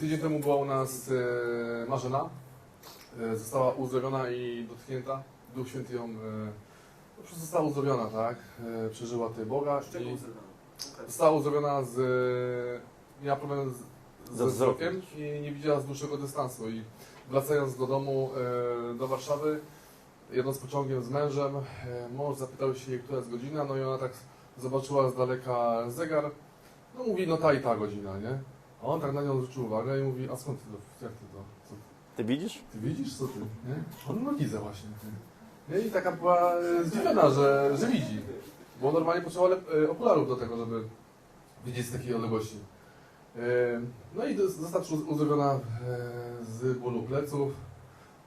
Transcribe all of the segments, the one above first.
Tydzień temu była u nas e, Marzena. E, została uzdrowiona i dotknięta. Duch Święty ją e, po prostu została uzdrowiona, tak? E, przeżyła tutaj Boga Z czego i została uzdrowiona z... E, miała problem z, Ze wzrokiem. i nie widziała z dłuższego dystansu. I wracając do domu, e, do Warszawy, jedąc pociągiem z mężem, e, mąż zapytał się jej, która jest godzina, no i ona tak zobaczyła z daleka zegar, no mówi, no ta i ta godzina, nie? A on tak na nią zwrócił uwagę i mówi, a skąd ty to, jak ty to, co, Ty widzisz? ty widzisz, co ty, nie? On no widzę właśnie. Nie? I taka była e, zdziwiona, że, że widzi, bo normalnie potrzebował lep- e, okularów do tego, żeby widzieć z takiej odległości. E, No i dos- została uz- uzdrowiona e, z bólu pleców,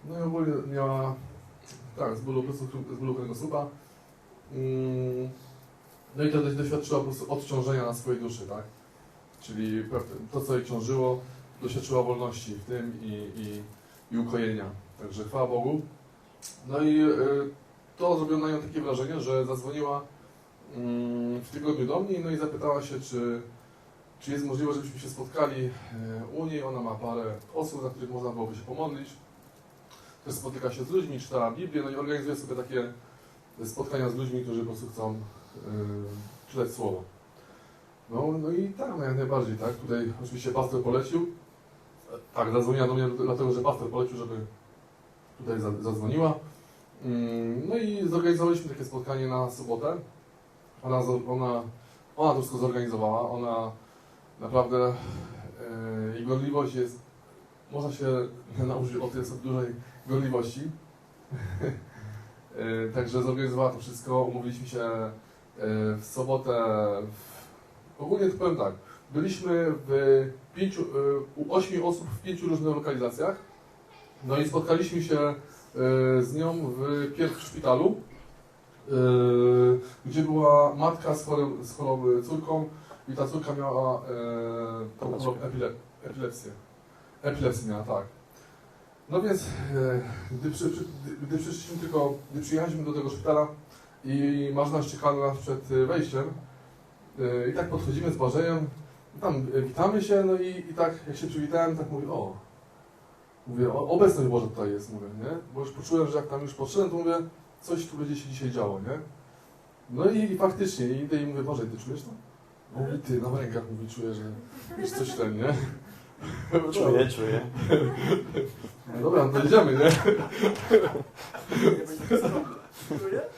no i ogólnie miała, tak, z bólu pleców, z bólu kręgosłupa. Mm, No i to doświadczyła po prostu odciążenia na swojej duszy, tak? Czyli to, co jej ciążyło, doświadczyła wolności w tym i, i, i ukojenia. Także chwała Bogu. No i y, to zrobiło na nią takie wrażenie, że zadzwoniła mm, w tygodniu do mnie no i zapytała się, czy, czy jest możliwe, żebyśmy się spotkali e, u niej. Ona ma parę osób, za których można byłoby się pomodlić. Też spotyka się z ludźmi, czyta Biblię, no i organizuje sobie takie spotkania z ludźmi, którzy po prostu chcą y, czytać Słowo. No, no i tak, no jak najbardziej, tak. Tutaj oczywiście pastor polecił. Tak, zadzwoniła do mnie dlatego, że pastor polecił, żeby tutaj za- zadzwoniła. Mm, No i zorganizowaliśmy takie spotkanie na sobotę. Ona, ona, ona to wszystko zorganizowała. Ona naprawdę, e, jej gorliwość jest, można się nauczyć od tej dużej gorliwości. E, Także zorganizowała to wszystko, umówiliśmy się e, w sobotę. W, ogólnie to powiem tak, byliśmy w pięciu, e, u ośmiu osób w pięciu różnych lokalizacjach. No i spotkaliśmy się e, z nią w pierw w szpitalu, e, gdzie była matka z, chorą, z chorą córką i ta córka miała epile, epilepsję. Epilepsję miała, tak. No więc, gdy, przy, gdy, przyszliśmy tylko, gdy przyjechaliśmy do tego szpitala i Marzena czekała na nas przed wejściem i tak podchodzimy z Błażejem, tam e, witamy się, no i, i tak jak się przywitałem, tak mówię, o, mówię, o, obecność Boża tutaj jest, mówię, nie? Bo już poczułem, że jak tam już podszedłem, to mówię, coś tu będzie się dzisiaj działo, nie? No i, i faktycznie, i idę i mówię, Boże, ty czujesz to? Mówi, ty, na rękach mówi, czuję, że jest coś ten, nie? Czuję, czuję. No Dobra, no to idziemy, nie?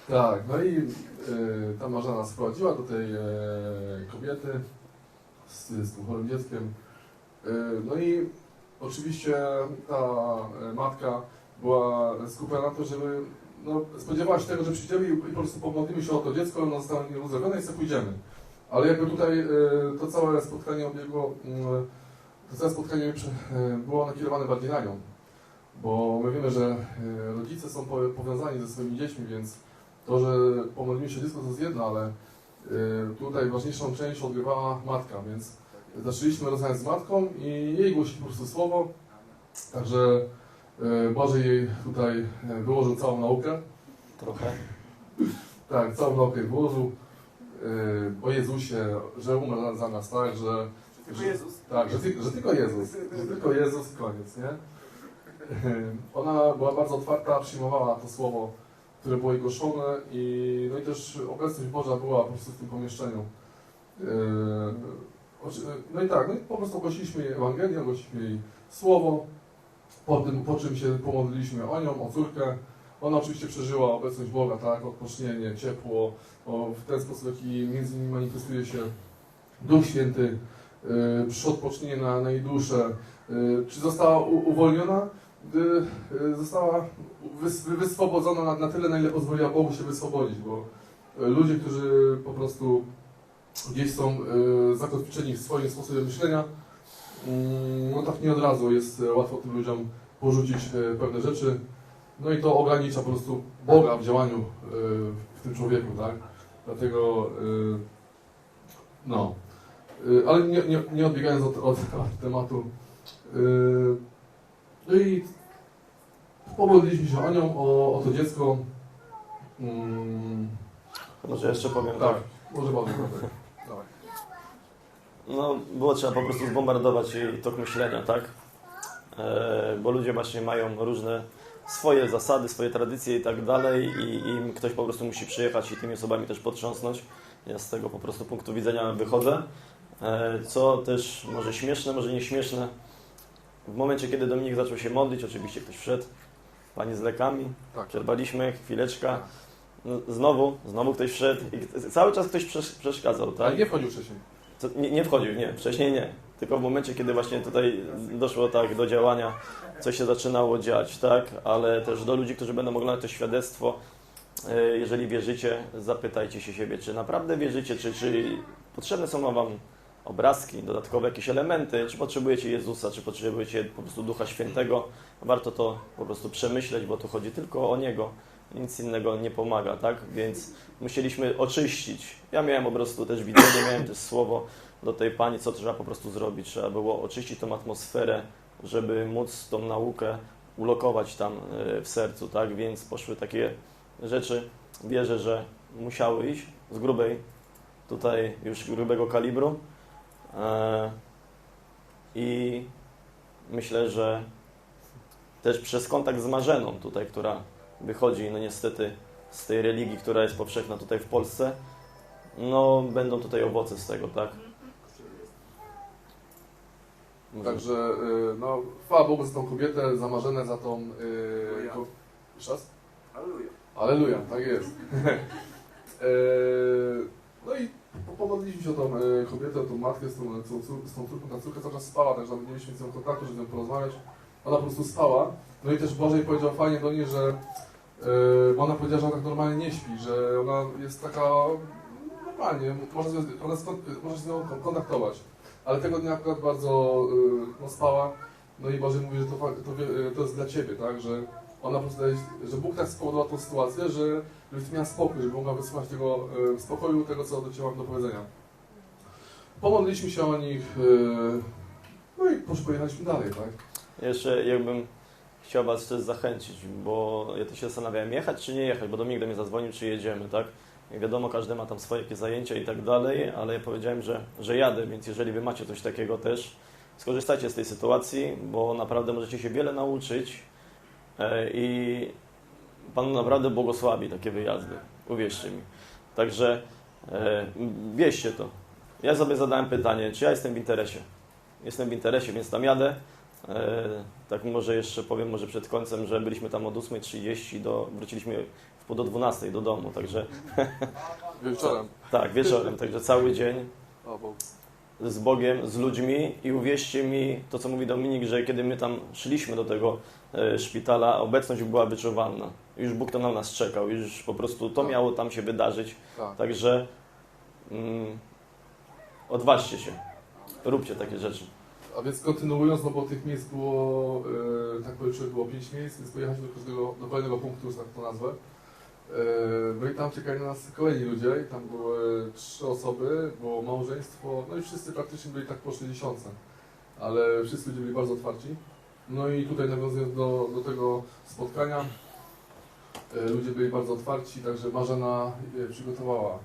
Tak, no i y, ta Marzena nas do tej e, kobiety z, z tym chorym dzieckiem. Y, no i oczywiście ta e, matka była skupiona na to, żeby no, spodziewała się tego, że przyjdziemy i, po prostu pomodlimy się o to dziecko, ono zostanie uzdrowione i sobie pójdziemy. Ale jakby tutaj y, to całe spotkanie obiegło, y, to całe spotkanie y, było nakierowane bardziej na nią. Bo my wiemy, że y, rodzice są po- powiązani ze swoimi dziećmi, więc to, że pomodlimy się dziecko to jest jedno, ale y, tutaj ważniejszą część odgrywała matka, więc zaczęliśmy rozmawiać z matką i jej głosić po prostu słowo. Także y, Boże jej tutaj y, wyłożył całą naukę. Trochę. Tak, całą naukę wyłożył o Jezusie, że umarł za nas, tak, że, Tylko Jezus. tak, że, że tylko Jezus, że tylko Jezus koniec, nie? Ona była bardzo otwarta, przyjmowała to słowo, które było jej głoszone i, no i też obecność Boża była po prostu w tym pomieszczeniu. Oczy- No i tak, no i po prostu ogłosiliśmy jej Ewangelię, ogłosiliśmy jej słowo, po, tym, po czym się pomodliliśmy o nią, o córkę. Ona oczywiście przeżyła obecność Boga, tak, odpocznienie, ciepło, w ten sposób, jaki między innymi manifestuje się Duch Święty, yy, przy odpocznienie na, na jej duszę. Yy, czy została u, uwolniona? Gdy yy, została wys, wyswobodzona na, tyle, na ile pozwoliła Bogu się wyswobodzić, bo yy, ludzie, którzy po prostu gdzieś są yy, zakotwiczeni w swoim sposobie myślenia, mm, no tak nie od razu jest łatwo tym ludziom porzucić pewne rzeczy. No i to ogranicza po prostu Boga w działaniu w tym człowieku, tak? Dlatego, no. Ale nie, nie, nie odbiegając od, od, od tematu, no i pomodliliśmy się o nią, o, o to dziecko. Mm, Może jeszcze powiem tak, tak. może bardzo tak. No, było trzeba po prostu zbombardować jej tok myślenia, tak? E, bo ludzie właśnie mają różne swoje zasady, swoje tradycje i tak dalej i im ktoś po prostu musi przyjechać i tymi osobami też potrząsnąć. Ja z tego po prostu punktu widzenia wychodzę. E, co też może śmieszne, może nieśmieszne. W momencie, kiedy Dominik zaczął się modlić, oczywiście ktoś wszedł, pani z lekami, Tak. przerwaliśmy, chwileczka. No, znowu, znowu ktoś wszedł i cały czas ktoś przesz- przeszkadzał, tak? Ale nie wchodził wcześniej. To nie, nie wchodził, nie, wcześniej nie. Tylko w momencie, kiedy właśnie tutaj doszło tak do działania, coś się zaczynało dziać, tak? Ale też do ludzi, którzy będą oglądać to świadectwo, e, jeżeli wierzycie, zapytajcie się siebie, czy naprawdę wierzycie, czy, czy potrzebne są Wam obrazki, dodatkowe jakieś elementy, czy potrzebujecie Jezusa, czy potrzebujecie po prostu Ducha Świętego. Warto to po prostu przemyśleć, bo tu chodzi tylko o Niego. Nic innego nie pomaga, tak? Więc musieliśmy oczyścić. Ja miałem po prostu też widzenie, miałem też słowo do tej pani, co trzeba po prostu zrobić. Trzeba było oczyścić tą atmosferę, żeby móc tą naukę ulokować tam e, w sercu, tak? Więc poszły takie rzeczy, wierzę, że musiały iść z grubej, tutaj już grubego kalibru. E, I myślę, że też przez kontakt z Marzeną tutaj, która wychodzi, no niestety z tej religii, która jest powszechna tutaj w Polsce, no będą tutaj owoce z tego, tak? Także, y, no, chwała Bogu za tą kobietę, za Marzenę, za tą... Yy, ko- Jeszcze raz? Aleluja. Aleluja, tak jest. Eee, no i pomodliliśmy się o tą e, kobietę, tą matkę z tą, z tą, z tą córką. Ta córka cały czas spała, także nie mieliśmy z nią kontaktu, żeby z nią porozmawiać. Ona po prostu spała. No i też Bożej powiedział fajnie do niej, że e, bo ona powiedziała, że ona tak normalnie nie śpi, że ona jest taka normalnie, może, ona może się z nią kon- kontaktować. Ale tego dnia akurat bardzo e, no, spała. No i Boże mówi, że to, to, to jest dla Ciebie, tak, że ona po że Bóg tak spowodował tą sytuację, że żebyś miała spokój, żeby mogła wysłuchać tego e, spokoju, tego co do Ciebie mam do powiedzenia. Pomodliliśmy się o nich, e, no i posz- pojechaliśmy dalej, tak? Jeszcze jakbym chciał Was też zachęcić, bo ja też się zastanawiałem, jechać czy nie jechać, bo Dominik do mnie zadzwonił, czy jedziemy, tak? Jak wiadomo, każdy ma tam swoje jakieś zajęcia i tak dalej, ale ja powiedziałem, że, że jadę, więc jeżeli Wy macie coś takiego też, skorzystajcie z tej sytuacji, bo naprawdę możecie się wiele nauczyć i Pan naprawdę błogosławi takie wyjazdy, uwierzcie mi. Także e, wieście to. Ja sobie zadałem pytanie, czy ja jestem w interesie. Jestem w interesie, więc tam jadę. E, tak może jeszcze powiem, może przed końcem, że byliśmy tam od 8.30 do, wróciliśmy w pół do 12 do domu, także Wieczorem. tak, wieczorem, także cały dzień z Bogiem, z ludźmi i uwierzcie mi, to co mówi Dominik, że kiedy my tam szliśmy do tego e, szpitala, obecność była wyczuwalna. Już Bóg tam na nas czekał, już po prostu to Tak. miało tam się wydarzyć, tak. także mm, odważcie się, róbcie takie rzeczy. A więc kontynuując, no bo tych miejsc było, e, tak policzyłem, było 5 miejsc, więc pojechaliśmy do każdego, do kolejnego punktu, że tak to nazwę. E, no tam czekali na nas kolejni ludzie i tam były trzy osoby, było małżeństwo, no i wszyscy praktycznie byli tak po 60. Ale wszyscy ludzie byli bardzo otwarci. No i tutaj nawiązując do, do tego spotkania, e, ludzie byli bardzo otwarci, także Marzena e, przygotowała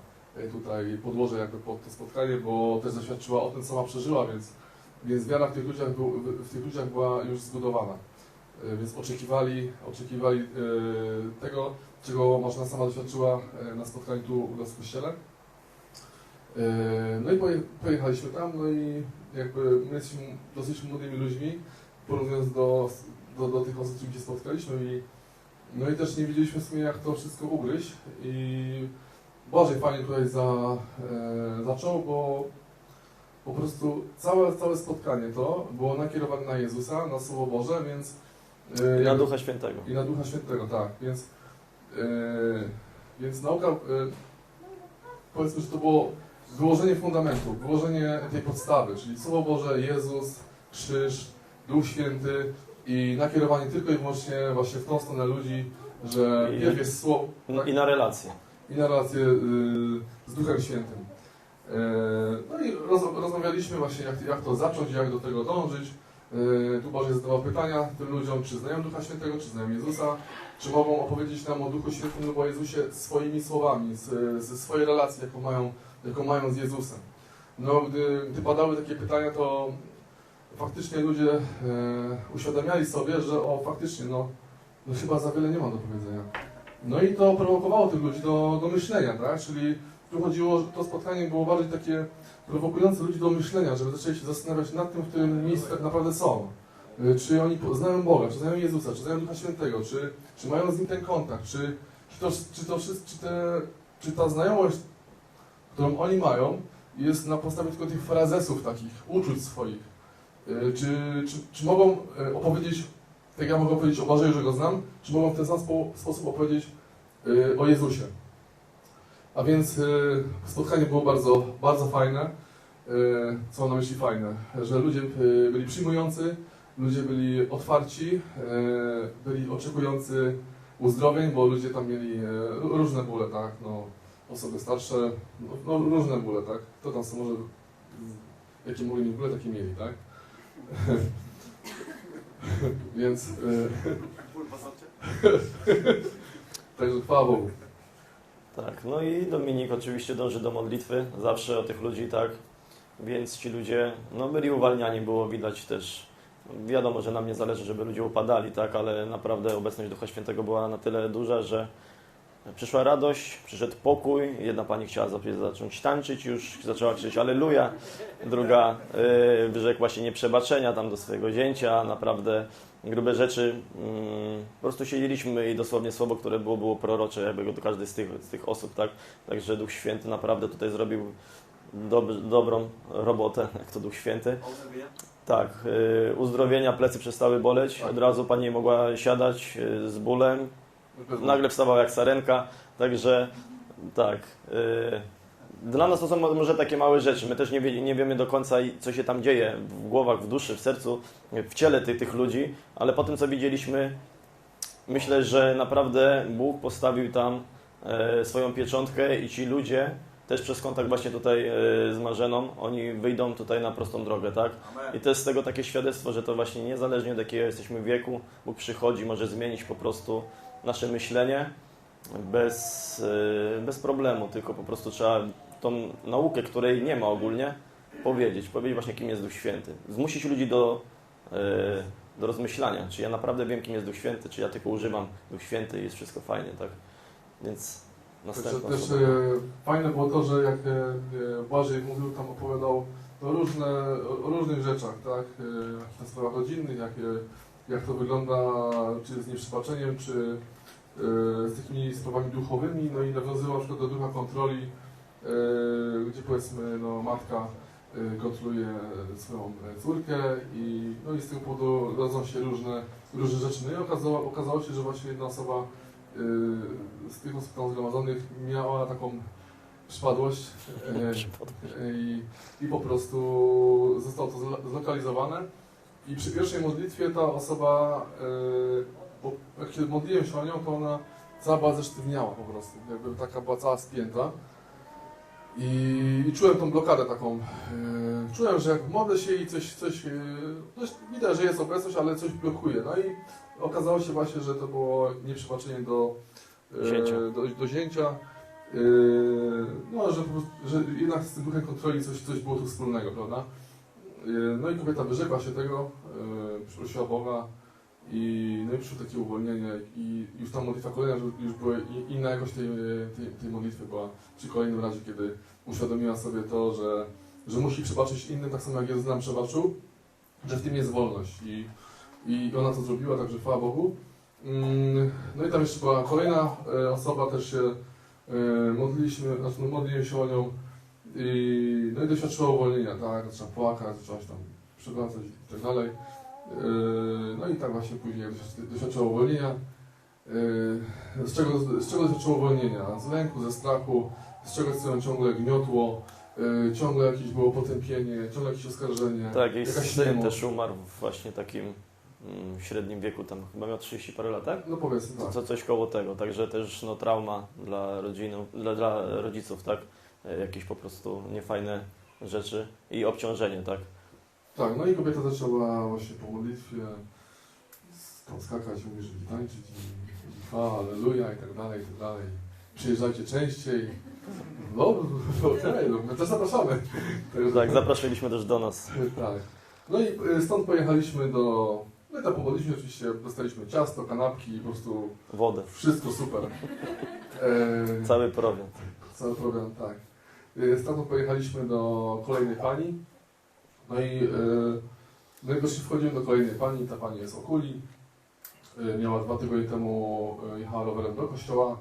tutaj podłoże jakby pod to spotkanie, bo też zaświadczyła o tym, co ma przeżyła, więc więc wiara w tych ludziach, był, w- tych ludziach była już zbudowana. Więc oczekiwali, oczekiwali tego, czego można sama doświadczyła e, na spotkaniu tu u nas w kościele. E, No i poje, pojechaliśmy tam, no i jakby my jesteśmy dosyć młodymi ludźmi, porównując do, do, do tych osób, z którymi się spotkaliśmy i no i też nie wiedzieliśmy w sumie jak to wszystko ugryźć i Boże Panie tutaj za, e, zaczął, bo po prostu całe, całe spotkanie to było nakierowane na Jezusa, na Słowo Boże, więc... e, Na jak- Ducha Świętego. I na Ducha Świętego, tak. Więc, więc nauka, e, powiedzmy, że to było wyłożenie fundamentu, wyłożenie tej podstawy, czyli Słowo Boże, Jezus, krzyż, Duch Święty i nakierowanie tylko i wyłącznie właśnie w tą stronę ludzi, że I- pierw jest Słowo No I na relacje. i na relację y, z Duchem Świętym. E, No i roz, rozmawialiśmy właśnie, jak, jak to zacząć, jak do tego dążyć. E, Tu Boże zadawał pytania tym ludziom, czy znają Ducha Świętego, czy znają Jezusa, czy mogą opowiedzieć nam o Duchu Świętym lub o Jezusie swoimi słowami, ze swojej relacji, jaką mają, jaką mają z Jezusem. no gdy, gdy padały takie pytania, to faktycznie ludzie e, uświadamiali sobie, że o faktycznie, no, no chyba za wiele nie mam do powiedzenia. No i to prowokowało tych ludzi do, do myślenia, tak? Czyli tu chodziło, że to spotkanie było bardziej takie prowokujące ludzi do myślenia, żeby zaczęli się zastanawiać nad tym, w którym miejscu tak naprawdę są. Y, Czy oni znają Boga, czy znają Jezusa, czy znają Ducha Świętego, czy, czy mają z Nim ten kontakt, czy, czy, to, czy, to wszystko, czy, te, czy ta znajomość, którą oni mają, jest na podstawie tylko tych frazesów takich, uczuć swoich. Y, Czy, czy, czy mogą y, opowiedzieć, tak jak ja mogę powiedzieć o Boże, że Go znam, czy mogą w ten sam spo, sposób opowiedzieć o Jezusie. A więc y, spotkanie było bardzo, bardzo fajne. Y, Co mam na myśli fajne? Że ludzie y, byli przyjmujący, ludzie byli otwarci, byli oczekujący uzdrowień, bo ludzie tam mieli różne bóle, tak? No, osoby starsze, no, no różne bóle, tak? Kto tam sobie może, jakie mogli mieć bóle, takie mieli, tak? Więc, także chwała Bogu. Tak, no i Dominik oczywiście dąży do modlitwy, zawsze o tych ludzi, tak, więc ci ludzie, no byli uwalniani, było widać też, wiadomo, że nam nie zależy, żeby ludzie upadali, tak, ale naprawdę obecność Ducha Świętego była na tyle duża, że przyszła radość, przyszedł pokój, jedna pani chciała za- zacząć tańczyć, już zaczęła krzyczeć Aleluja, druga yy, wyrzekła się nieprzebaczenia tam do swojego zięcia, naprawdę grube rzeczy. Mm, po prostu siedzieliśmy i dosłownie słowo, które było, było prorocze jakby do każdej z tych, z tych osób, tak? Także Duch Święty naprawdę tutaj zrobił dob dobrą robotę, jak to Duch Święty. Tak, y, uzdrowienia, plecy przestały boleć, od razu pani mogła siadać y, z bólem, nagle wstawała jak sarenka, także tak. Dla nas to są może takie małe rzeczy. My też nie, wie, nie wiemy do końca, co się tam dzieje w głowach, w duszy, w sercu, w ciele tych, tych ludzi, ale po tym, co widzieliśmy, myślę, że naprawdę Bóg postawił tam e, swoją pieczątkę i ci ludzie też przez kontakt właśnie tutaj e, z Marzeną, oni wyjdą tutaj na prostą drogę, tak? Amen. I to jest z tego takie świadectwo, że to właśnie niezależnie od jakiego jesteśmy wieku, Bóg przychodzi, może zmienić po prostu nasze myślenie bez, yy, bez problemu, tylko po prostu trzeba tą naukę, której nie ma ogólnie, powiedzieć, powiedzieć właśnie kim jest Duch Święty. Zmusić ludzi do, yy, do rozmyślania, czy ja naprawdę wiem kim jest Duch Święty, czy ja tylko używam Duch Święty i jest wszystko fajnie, tak? Więc następna też osoba. e, fajne było to, że jak e, e, Błażej mówił, tam opowiadał to różne, o, różnych rzeczach, tak? E, na sprawach rodzinnych, jak, e, jak to wygląda, czy z nieprzebaczeniem, czy e, z takimi sprawami duchowymi, no i nawiązywał na przykład do ducha kontroli, e, gdzie powiedzmy no, matka e, kontroluje swoją e, córkę i, no i z tego powodu rodzą się różne, różne rzeczy. No i okazało, okazało się, że właśnie jedna osoba y, z tych osób tam zgromadzonych miała taką przypadłość e, i, i po prostu zostało to zlo- zlokalizowane. I przy pierwszej modlitwie ta osoba, bo jak się modliłem się o nią, to ona cała była zesztywniała po prostu, jakby taka była cała spięta i, i czułem tą blokadę taką, y, czułem, że jak modlę się i coś, coś, y, coś widać, że jest obecność, ale coś blokuje, no i Okazało się właśnie, że to było nieprzebaczenie do e, Zięcia. Do, do zięcia. No, że, po prostu, że jednak z tym duchem kontroli coś, coś było tu wspólnego, prawda? No i kobieta wyrzekła się tego, e, przeprosiła Boga i, no i przyszło takie uwolnienie i już ta modlitwa kolejna, już była inna jakość tej, tej, tej modlitwy była przy kolejnym razie, kiedy uświadomiła sobie to, że, że musi przebaczyć innym, tak samo jak Jezus nam przebaczył, że w tym jest wolność i i ona to zrobiła, także chwała Bogu. Mm, No i tam jeszcze była kolejna e, osoba, też się e, modliliśmy, znaczy no, modliłem się o nią i, no i doświadczyła uwolnienia, tak, zaczęła płakać, zaczęła się tam przewracać i tak dalej. E, No i tak właśnie później doświadczy- doświadczyła uwolnienia. E, Z czego, z czego doświadczyła uwolnienia? Z lęku, ze strachu, z czego ją ciągle gniotło, e, ciągle jakieś było potępienie, ciągle jakieś oskarżenie. Tak, jej syn niemoc. też umarł w właśnie takim mm, średnim wieku, tam chyba miał 30 parę lat, tak? No powiedzmy Co, tak. co, coś koło tego, także też no, trauma dla, rodziny, dla, dla rodziców, tak? Jakieś po prostu niefajne rzeczy i obciążenie, tak? Tak, no i kobieta zaczęła właśnie po modlitwie sk- skakać, mówisz, i tańczyć i, i aleluja i tak dalej, i tak dalej. Przyjeżdżajcie częściej. No, okej, no, my też zapraszamy. Także- Tak, zapraszaliśmy też do nas. Tak. No i y, stąd pojechaliśmy do... No i tam pomodliśmy oczywiście, dostaliśmy ciasto, kanapki, po prostu Wodę. wszystko super. E, Cały prowiant. Cały program, tak. Y, Stamtąd pojechaliśmy do kolejnej pani. No i, y, no i właśnie wchodzimy do kolejnej pani. Ta pani jest Okuli. Y, Miała dwa tygodnie temu, y, jechała rowerem do kościoła.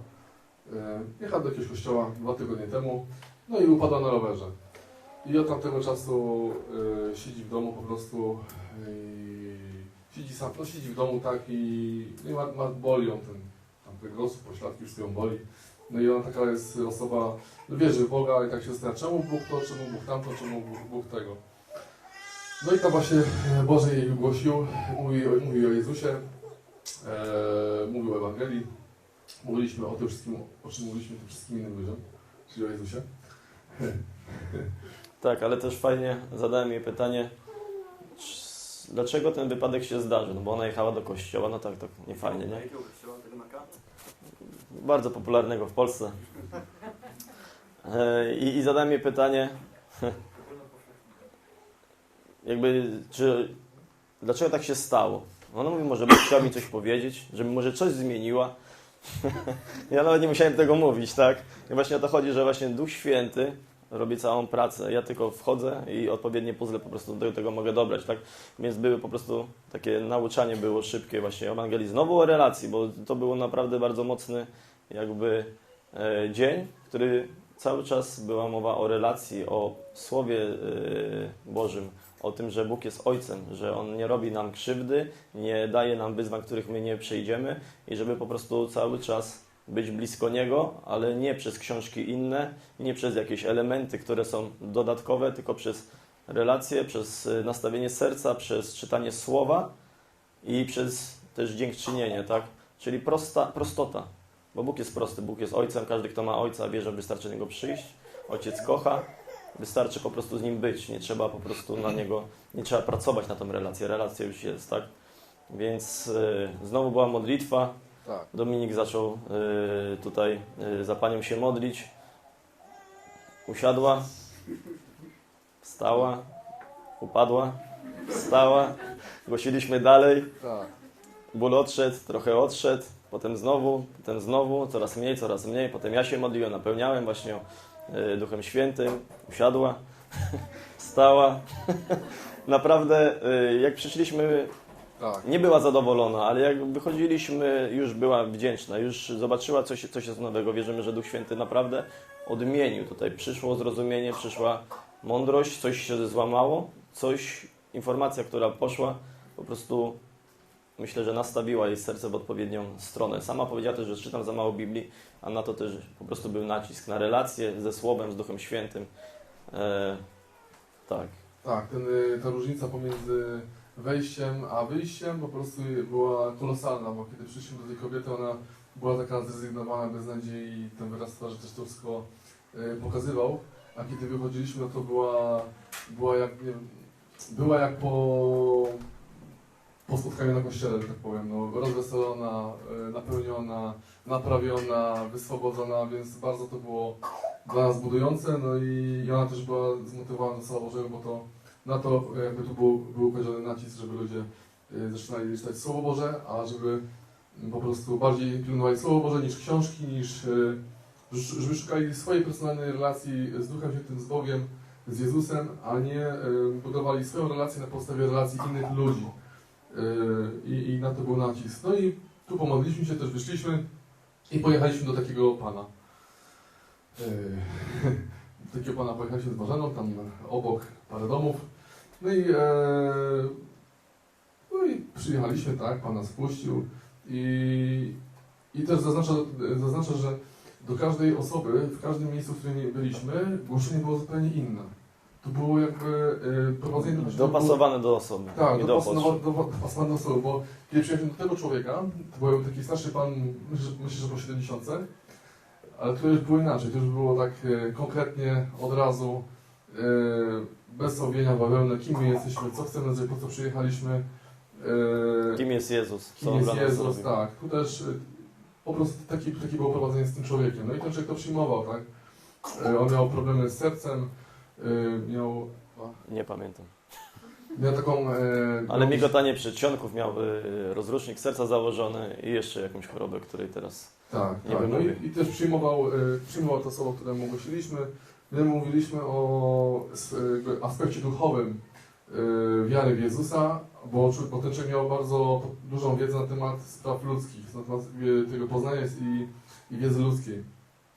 Jechała do jakiegoś kościoła dwa tygodnie temu. No i upadła na rowerze. I od tamtego czasu siedzi w domu po prostu. siedzi sam, no siedzi w domu tak i, no i ma, ma boli ją ten, tam te grosy, pośladki, wszystko ją boli. No i ona taka jest osoba, no wierzy w Boga i tak się zastanawia, czemu Bóg to, czemu Bóg tamto, czemu Bóg, Bóg tego. No i tam właśnie e, Boże jej głosił, mówi, o- mówi o Jezusie, e, mówił o Ewangelii. Mówiliśmy o tym wszystkim, o czym mówiliśmy tym wszystkim innym ludziom, czyli o Jezusie. Tak, ale też fajnie zadałem jej pytanie, czy- dlaczego ten wypadek się zdarzył? No bo ona jechała do kościoła, no tak, tak, nie fajnie, nie? Jakiego kościoła? Tego K? Bardzo popularnego w Polsce. E, I, I zadałem jej pytanie, jakby, czy, dlaczego tak się stało? Ona mówi, może Bóg mi coś powiedzieć, żeby może coś zmieniła. ja nawet nie musiałem tego mówić, tak? I właśnie o to chodzi, że właśnie Duch Święty robi całą pracę. Ja tylko wchodzę i odpowiednie puzzle po prostu do tego mogę dobrać, tak? Więc były po prostu takie nauczanie było szybkie właśnie Ewangelii. Znowu o relacji, bo to było naprawdę bardzo mocny jakby e, dzień, który cały czas była mowa o relacji, o Słowie e, Bożym, o tym, że Bóg jest Ojcem, że On nie robi nam krzywdy, nie daje nam wyzwań, których my nie przejdziemy i żeby po prostu cały czas być blisko Niego, ale nie przez książki inne, nie przez jakieś elementy, które są dodatkowe, tylko przez relacje, przez e, nastawienie serca, przez czytanie Słowa i przez też dziękczynienie, tak? Czyli prosta, prostota. Bo Bóg jest prosty, Bóg jest Ojcem, każdy kto ma Ojca wie, że wystarczy Niego przyjść. Ojciec kocha, wystarczy po prostu z Nim być, nie trzeba po prostu na Niego, nie trzeba pracować na tą relację, relacja już jest, tak? Więc y, znowu była modlitwa, Tak. Dominik zaczął y, tutaj y, za Panią się modlić, usiadła, wstała, upadła, wstała, głosiliśmy dalej, Tak. Ból odszedł, trochę odszedł, potem znowu, potem znowu, coraz mniej, coraz mniej. Potem ja się modliłem, napełniałem właśnie e, Duchem Świętym, usiadła, wstała. Naprawdę, e, jak przyszliśmy, Tak. nie była zadowolona, ale jak wychodziliśmy, już była wdzięczna, już zobaczyła coś, coś jest nowego. Wierzymy, że Duch Święty naprawdę odmienił. Tutaj przyszło zrozumienie, przyszła mądrość, coś się złamało, coś, informacja, która poszła, po prostu myślę, że nastawiła jej serce w odpowiednią stronę. Sama powiedziała też, że czytam za mało Biblii, a na to też po prostu był nacisk na relację ze Słowem, z Duchem Świętym. E, tak. Tak, ten, y, ta różnica pomiędzy wejściem a wyjściem po prostu była kolosalna, bo kiedy przyszliśmy do tej kobiety, ona była taka zrezygnowana, bez nadziei i ten wyraz twarzy też to wszystko y, pokazywał, a kiedy wychodziliśmy, to była, była jak, nie była jak po, po spotkaniu na kościele, że tak powiem, no, rozweselona, y, napełniona, naprawiona, wyswobodzona, więc bardzo to było dla nas budujące, no i ona też była zmotywowana do Bożego, bo to na to jakby tu był, był kładziony nacisk, żeby ludzie y, zaczynali czytać Słowo Boże, a żeby po prostu bardziej pilnowali Słowo Boże niż książki, niż ż- żeby szukali swojej personalnej relacji z Duchem Świętym, z Bogiem, z Jezusem, a nie budowali swoją relację na podstawie relacji innych ludzi. Y, I, I na to był nacisk. No i tu pomodliliśmy się, też wyszliśmy i pojechaliśmy do takiego pana. Y, do takiego pana pojechaliśmy z Marzeną, tam obok parę domów. No i, e, no i przyjechaliśmy, tak, pan nas wpuścił i, i też zaznaczę, zaznaczę, że do każdej osoby, w każdym miejscu, w którym byliśmy, głoszenie było zupełnie inne. To było jakby e, prowadzenie do Dopasowane do osoby tak, dopasowane do, dopasowane do osoby, bo kiedy przyjechaliśmy do tego człowieka, to był taki starszy pan, myślę, że- po 70, ale to już było inaczej, to już było tak e, konkretnie, od razu, e, bez owienia bawełny, kim my jesteśmy, co chcemy zrobić, po co przyjechaliśmy, Kim jest Jezus? Kim jest Jezus, zrobił? tak. Tu też po prostu taki, takie było prowadzenie z tym człowiekiem. No i ten człowiek to przyjmował, tak. On miał problemy z sercem, miał, Nie pamiętam. miał taką... e, Ale migotanie przedsionków miał y, rozrusznik serca założony i jeszcze jakąś chorobę, której teraz Tak, Nie tak. No i, i też przyjmował, przyjmował to słowo, które mu głosiliśmy. My mówiliśmy o aspekcie duchowym wiary w Jezusa, bo, bo ten człowiek miał bardzo dużą wiedzę na temat spraw ludzkich, na temat tego poznania i, i wiedzy ludzkiej.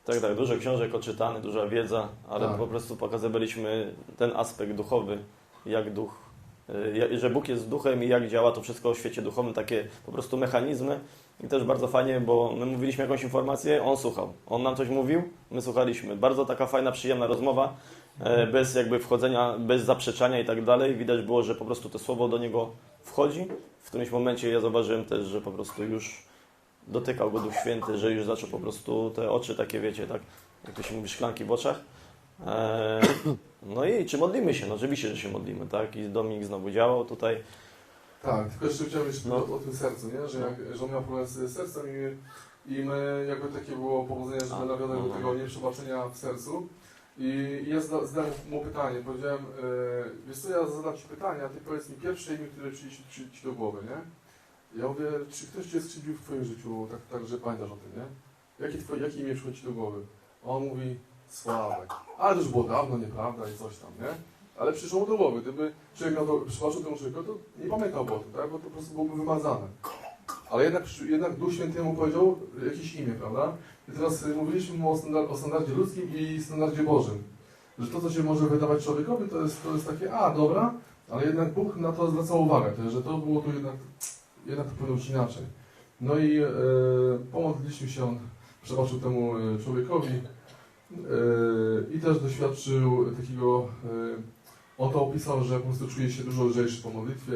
Tak, tak, dużo książek odczytane, duża wiedza, ale Tak. po prostu pokazywaliśmy ten aspekt duchowy, jak duch, y, że Bóg jest duchem i jak działa to wszystko w świecie duchowym, takie po prostu mechanizmy. I też bardzo fajnie, bo my mówiliśmy jakąś informację, on słuchał. On nam coś mówił, my słuchaliśmy. Bardzo taka fajna, przyjemna rozmowa, e, bez jakby wchodzenia, bez zaprzeczania i tak dalej. Widać było, że po prostu to słowo do niego wchodzi. W którymś momencie ja zauważyłem też, że po prostu już dotykał go Duch Święty, że już zaczął po prostu te oczy takie, wiecie, tak, jak to się mówi, szklanki w oczach. Eee, no i czy modlimy się? No oczywiście, że się modlimy, tak? I Dominik znowu działał tutaj. Tak, tylko jeszcze chciałem jeszcze No. o, o tym sercu, nie? Że, jak, że on miał problem z sercem i, i my jakby takie było pobudzenie, A, żeby nawiązać no, do no. tego nieprzebaczenia w sercu. I ja zda, zadałem mu pytanie, powiedziałem, e, wiesz co, ja zadam Ci pytanie, a Ty powiedz mi pierwsze imię, które przyjdzie Ci, ci do głowy, nie? Ja mówię, czy ktoś Cię skrzywdził w Twoim życiu, tak, tak że pamiętasz o tym, nie? Jakie, twoje, jakie imię przychodzi do głowy? A on mówi, Sławek. Ale to już było dawno, nieprawda i coś tam, nie? Ale przyszło mu do głowy, gdyby człowiek miał to, przypatrzył temu człowiekowi, to nie pamiętałby o tym, tak? Bo to po prostu byłoby wymazane. Ale jednak, jednak Duch Święty mu powiedział jakieś imię, prawda? I teraz y, mówiliśmy mu o, standard, o standardzie ludzkim i standardzie Bożym. Że to, co się może wydawać człowiekowi, to jest, to jest takie, a dobra, ale jednak Bóg na to zwraca uwagę, że to było tu jednak, jednak to powinno być inaczej. No i e, pomodliliśmy się, on przebaczył temu e, człowiekowi e, i też doświadczył takiego, e, on to opisał, że po prostu czuje się dużo lżejszy po modlitwie,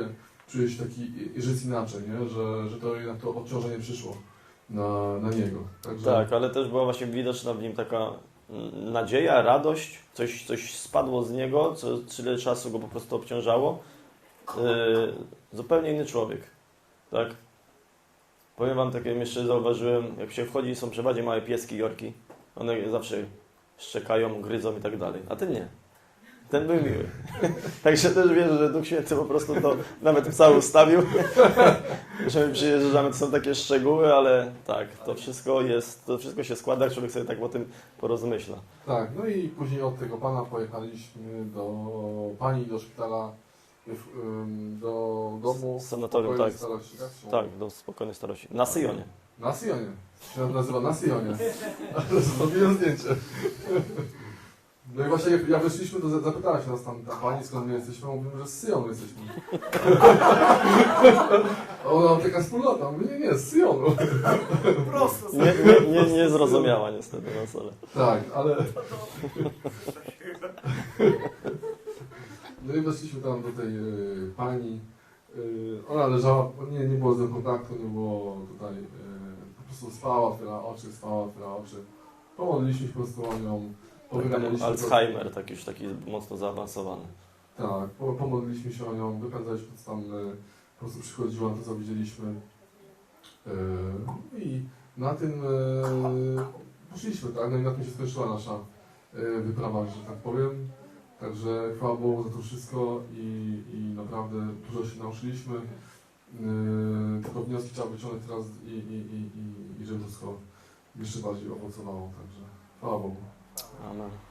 czuje się taki, że jest inaczej, nie? Że, że to jednak to odciążenie przyszło na, na niego. Także, Tak, ale też była właśnie widoczna w nim taka mm, nadzieja, radość, coś, coś spadło z niego, co tyle czasu go po prostu obciążało. Yy, zupełnie inny człowiek, tak? Powiem Wam, takie jeszcze zauważyłem, jak się wchodzi, są przeważnie małe pieski, jorki, one zawsze szczekają, gryzą i tak dalej, a ten nie. Ten był miły. Także też wierzę, że Duch Święty po prostu to nawet cały ustawił. że my przyjeżdżamy, to są takie szczegóły, ale tak, to wszystko jest, to wszystko się składa, jak człowiek sobie tak o tym porozmyśla. Tak, no i później od tego pana pojechaliśmy do pani, do szpitala, w- do domu. Sanatorium, spokojnej tak. Starości, tak? Tak, do spokojnej starości. Na Syjonie. Na Sionie. Się nazywa na Sionie. Ale zrobiłem zdjęcie. No i właśnie jak, jak wyszliśmy, to za- zapytała się nas tam ta pani, skąd my jesteśmy, mówimy, że z Syjonu jesteśmy. Ona taka wspólnota, mówię, nie, nie, z Syjonu. Prosto. Nie, nie, nie, nie zrozumiała niestety na sole. Tak, ale... I weszliśmy tam do tej y, pani. Y, ona leżała, nie, nie było z nią kontaktu, nie było tutaj, y, po prostu spała, otwiera oczy, spała, otwiera oczy. Pomodliliśmy się po prostu o nią, powyganialiśmy... Alzheimer, tak już taki mocno zaawansowany. Tak, po- pomodliliśmy się o nią, wypędzaliśmy tam, y, po prostu przychodziła to, co widzieliśmy. I na tym y, poszliśmy, tak? No i na tym się skończyła nasza wyprawa, że tak powiem. Także chwała Bogu za to wszystko i, i naprawdę dużo się nauczyliśmy. Y, tylko wnioski trzeba wyciągnąć teraz i, i, i, i, i żeby wszystko jeszcze bardziej owocowało. Także chwała Bogu. Amen.